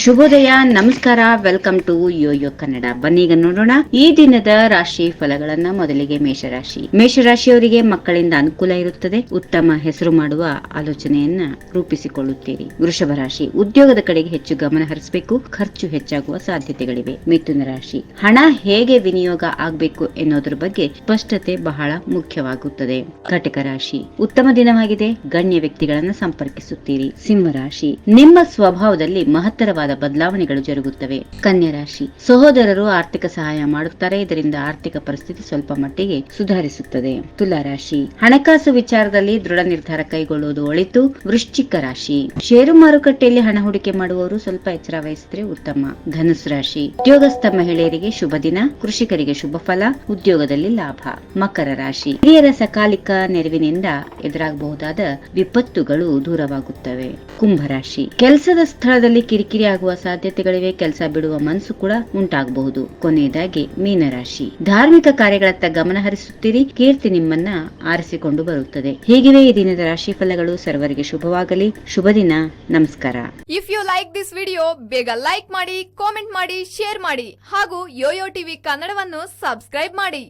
ಶುಭೋದಯ, ನಮಸ್ಕಾರ welcome to YoYo Kannada ಬನ್ನೀಗ ನೋಡೋಣ. ಈ ದಿನದ ರಾಶಿ ಫಲಗಳನ್ನ ಮೊದಲಿಗೆ ಮೇಷರಾಶಿ. ಮೇಷರಾಶಿಯವರಿಗೆ ಮಕ್ಕಳಿಂದ ಅನುಕೂಲ ಇರುತ್ತದೆ. ಉತ್ತಮ ಹೆಸರು ಮಾಡುವ ಆಲೋಚನೆಯನ್ನ ರೂಪಿಸಿಕೊಳ್ಳುತ್ತೀರಿ. ವೃಷಭ ರಾಶಿ, ಉದ್ಯೋಗದ ಕಡೆಗೆ ಹೆಚ್ಚು ಗಮನ ಹರಿಸಬೇಕು. ಖರ್ಚು ಹೆಚ್ಚಾಗುವ ಸಾಧ್ಯತೆಗಳಿವೆ. ಮಿಥುನ ರಾಶಿ, ಹಣ ಹೇಗೆ ವಿನಿಯೋಗ ಆಗಬೇಕು ಎನ್ನುವುದರ ಬಗ್ಗೆ ಸ್ಪಷ್ಟತೆ ಬಹಳ ಮುಖ್ಯವಾಗುತ್ತದೆ. ಘಟಕ ರಾಶಿ, ಉತ್ತಮ ದಿನವಾಗಿದೆ. ಗಣ್ಯ ವ್ಯಕ್ತಿಗಳನ್ನು ಸಂಪರ್ಕಿಸುತ್ತೀರಿ. ಸಿಂಹ ರಾಶಿ, ನಿಮ್ಮ ಸ್ವಭಾವದಲ್ಲಿ ಮಹತ್ತರವಾದ ಬದಲಾವಣೆಗಳು ಜರುಗುತ್ತವೆ. ಕನ್ಯಾ ರಾಶಿ. ಸಹೋದರರು ಆರ್ಥಿಕ ಸಹಾಯ ಮಾಡುತ್ತಾರೆ. ಇದರಿಂದ ಆರ್ಥಿಕ ಪರಿಸ್ಥಿತಿ ಸ್ವಲ್ಪ ಮಟ್ಟಿಗೆ ಸುಧಾರಿಸುತ್ತದೆ. ತುಲಾ ರಾಶಿ. ಹಣಕಾಸು ವಿಚಾರದಲ್ಲಿ ದೃಢ ನಿರ್ಧಾರ ಕೈಗೊಳ್ಳುವುದು ಒಳಿತು. ವೃಶ್ಚಿಕ ರಾಶಿ. ಷೇರು ಮಾರುಕಟ್ಟೆಯಲ್ಲಿ ಹಣ ಹೂಡಿಕೆ ಮಾಡುವವರು ಸ್ವಲ್ಪ ಎಚ್ಚರ ವಹಿಸಿದ್ರೆ ಉತ್ತಮ. ಧನುಸ್ ರಾಶಿ. ಉದ್ಯೋಗಸ್ಥ ಮಹಿಳೆಯರಿಗೆ ಶುಭ ದಿನ. ಕೃಷಿಕರಿಗೆ ಶುಭ ಫಲ. ಉದ್ಯೋಗದಲ್ಲಿ ಲಾಭ. ಮಕರ ರಾಶಿ. ಹಿರಿಯರ ಸಕಾಲಿಕ ನೆರವಿನಿಂದ ಎದುರಾಗಬಹುದಾದ ವಿಪತ್ತುಗಳು ದೂರವಾಗುತ್ತವೆ. ಕುಂಭರಾಶಿ ಕೆಲಸದ ಸ್ಥಳದಲ್ಲಿ ಕಿರಿಕಿರಿ ಆಗುವ ಸಾಧ್ಯತೆಗಳಿವೆ, ಕೆಲಸ ಬಿಡುವ ಮನಸ್ಸು ಕೂಡ ಉಂಟಾಗಬಹುದು. ಕೊನೆಯದಾಗಿ, ಮೀನರಾಶಿ. ಧಾರ್ಮಿಕ ಕಾರ್ಯಗಳತ್ತ ಗಮನ ಹರಿಸುತ್ತೀರಿ, ಕೀರ್ತಿ ನಿಮ್ಮನ್ನ ಆರಿಸಿಕೊಂಡು ಬರುತ್ತದೆ. ಹೀಗಿವೆ ಈ ದಿನದ ರಾಶಿ ಫಲಗಳು ಸರ್ವರಿಗೆ ಶುಭವಾಗಲಿ. ಶುಭ ದಿನ. ನಮಸ್ಕಾರ. If you like this video ಬೇಗ ಲೈಕ್ ಮಾಡಿ ಕಾಮೆಂಟ್ ಮಾಡಿ ಶೇರ್ ಮಾಡಿ ಹಾಗೂ ಯೋಯೋ ಟಿವಿ ಕನ್ನಡವನ್ನು ಸಬ್ಸ್ಕ್ರೈಬ್ ಮಾಡಿ.